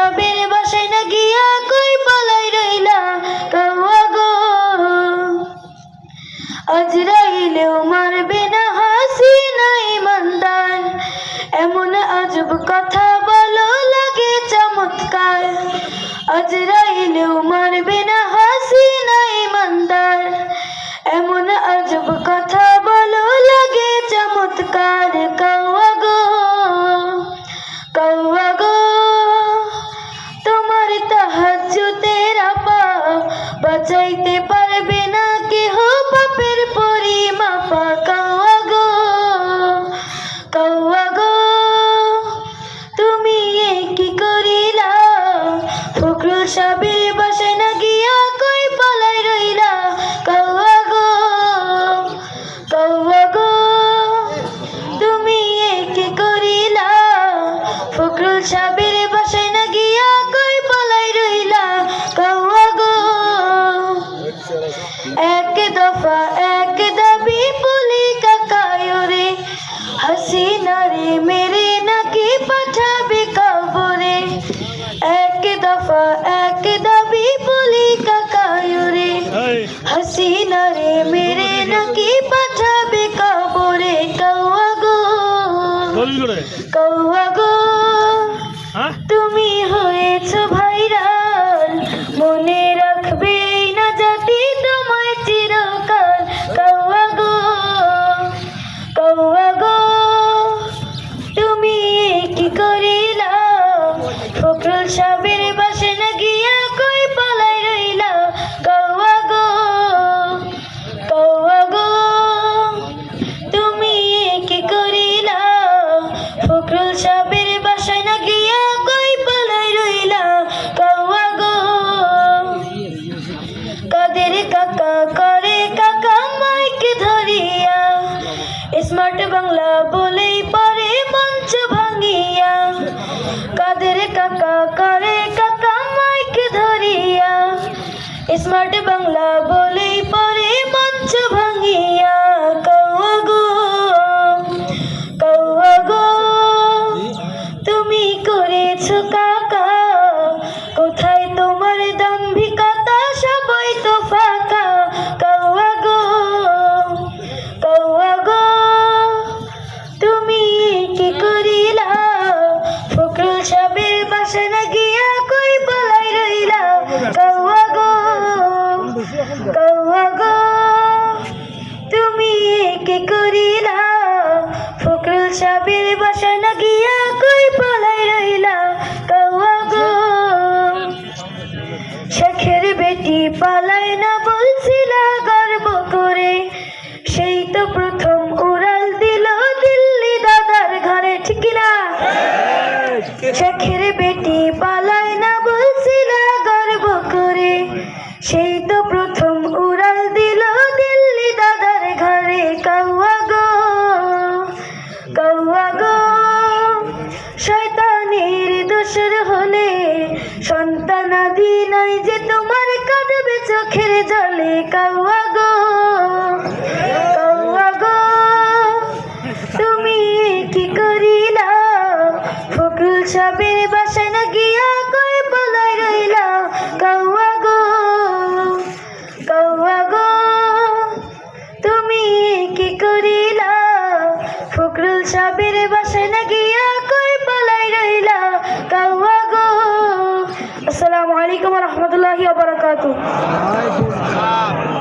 রবের বাসায় না গিয়া কই রইলা? গো। মারবে না হাসি নাই ইমানদার। এমন আজব কথা বলো, লাগে চমৎকার। আজরাইলেও মারবে না বাঁচাইতে পারবে মেরে নাকি পাঠাবে কবরে এক দফা এক দাবি বলি কাকায়ুরে হাসিনা রে মেরে নাকি পাঠাবে কবরে কৌয়া গো কৌয়া গো তুমি হয়েছ ভাইরাল সাহেবের বাসে না গিয়া কই পালাই রইলা? কৌয়া গো কৌয়া গো, তুমি কি করিলা? ফখরুল সাহেবের বাসায় না গিয়া কই পালাই রইলা? কৌয়া গো, কাদের কাকা করে কাকা মাইক ধরিয়া? স্মার্ট বাংলা কাকা করে কাকা মাইক ধরিয়া। স্মার্ট বাংলা বলেই পরে মঞ্চ ভাঙিয়া সাহেবের বাসা না গিয়া কই পালাই রইলা? কৌয়া গো। শেখের বেটি পালাই না বলছিলা গর্ব করে। সেই তো প্রথম গো শয়তানের দোষর হলে সন্তানাদি নাই যে তোমার কাঁদবে চোখের জলে। কাউয়া গো কাউয়া গো তুমি কি করিলা ফখরুল সাহেবের বাসায় না আলাইকুম রহমতুল্লাহি